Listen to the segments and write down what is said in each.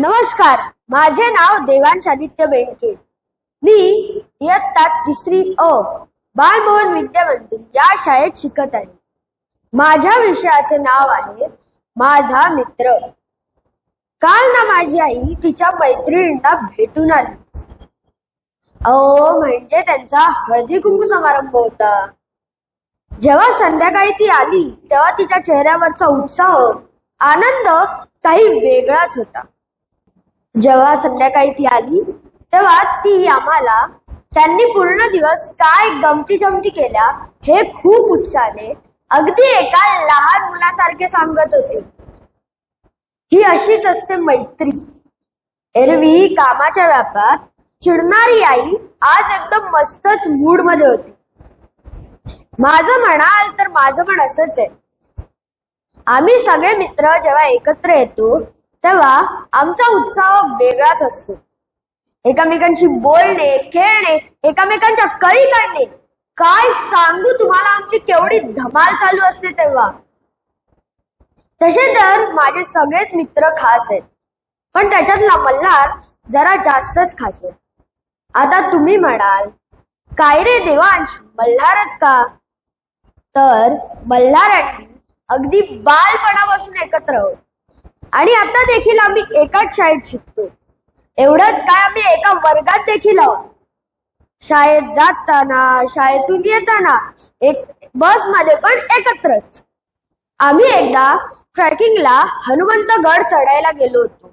नमस्कार माझे नाव देवांश आदित्य बेंडके मी इयत्ता तिसरी अ बालमोहन विद्या मंदिर या शाळेत शिकत आहे. माझ्या विषयाचे नाव आहे माझा मित्र. काल ना माझी आई तिच्या मैत्रिणींना भेटून आली. अहो म्हणजे त्यांचा हळदी कुंकू समारंभ होता. जेव्हा संध्याकाळी ती आली तेव्हा तिच्या चेहऱ्यावरचा उत्साह आनंद काही वेगळाच होता. जेव्हा संध्याकाळी ती आली तेव्हा ती आम्हाला त्यांनी पूर्ण दिवस काय गमती जमती केल्या हे खूप उत्साहाने अगदी एका लहान मुलासारखे सांगत होती. ही अशीच असते मैत्री. एरवी कामाच्या व्यापात चिडणारी आई आज एकदम मस्तच मूडमध्ये होती. माझं म्हणाल तर माझं पण असंच आहे. आम्ही सगळे मित्र जेव्हा एकत्र येतो तेव्हा आमचा उत्साह वेगळाच असतो. एकामेकांशी बोलणे खेळणे एकामेकांच्या कळी काढणे. काय सांगू तुम्हाला? आमची केवढी धमाल चालू असते तेव्हा. तसे तर माझे सगळेच मित्र खास आहेत. पण त्याच्यातला मल्हार जरा जास्तच खास आहे. आता तुम्ही म्हणाल काय रे देवांश मल्हारच का? तर मल्हार आणि मी अगदी बालपणापासून एकत्र आहोत. आणि आता देखील आम्ही एकाच शाळेत शिकतो. एवढंच काय आम्ही एका वर्गात देखील आहोत. शाळेत जाताना शाळेतून येताना एक बसमध्ये पण एकत्रच. आम्ही एकदा ट्रेकिंगला हनुमंतगड चढायला गेलो होतो.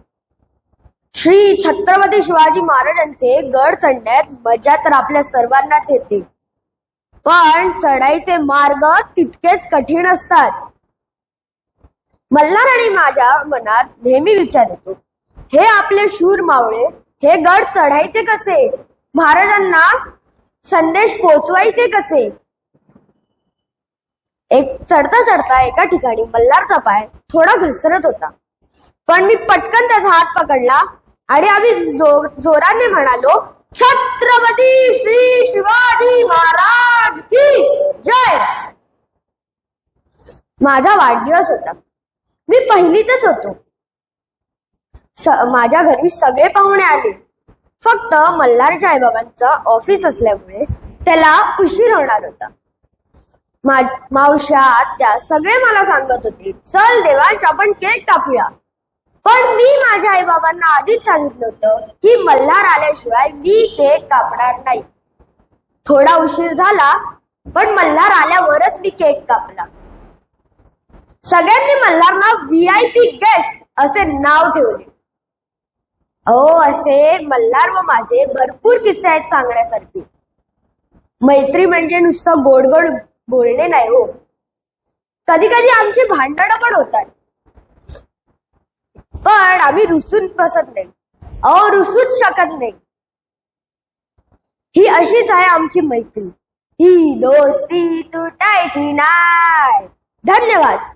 श्री छत्रपती शिवाजी महाराजांचे गड चढण्यात मजा तर आपल्या सर्वांनाच येते. पण चढाईचे मार्ग तितकेच कठीण असतात. मल्हाराने आणि माझ्या मनात नेहमी विचार येतो. हे आपले शूर मावळे हे गड चढायचे कसे? महाराजांना संदेश पोचवायचे कसे? एक चढता चढता एका ठिकाणी मल्हारचा पाय थोडा घसरत होता. पण मी पटकन त्याचा हात पकडला आणि आम्ही जो, जोराने म्हणालो छत्रपती श्री शिवाजी महाराज की जय! माझा वाढदिवस होता. मी पहिलीतच होतो. माझ्या घरी सगळे पाहुणे आले. फक्त मल्हारच्या आईबाबांचं ऑफिस असल्यामुळे त्याला उशीर होणार होता. मावश्या आत्या सगळे मला सांगत होते चल देवांश आपण केक कापूया. पण मी माझ्या आईबाबांना आधीच सांगितलं होतं की मल्हार आल्याशिवाय मी केक कापणार नाही. थोडा उशीर झाला पण मल्हार आल्यावरच मी केक कापला. सगळ्यांनी मल्हारला व्ही आय पी गेस्ट असे नाव ठेवले. अहो असे मल्हार व माझे भरपूर किस्से आहेत सांगण्यासारखे. मैत्री म्हणजे नुसतं गोड गोड बोलणे नाही हो. कधी कधी आमची भांडणं पण होतात. पण आम्ही रुसून बसत नाही. अहो रुसूच शकत नाही. ही अशीच आहे आमची मैत्री. ही दोस्ती तुटायची नाही. धन्यवाद.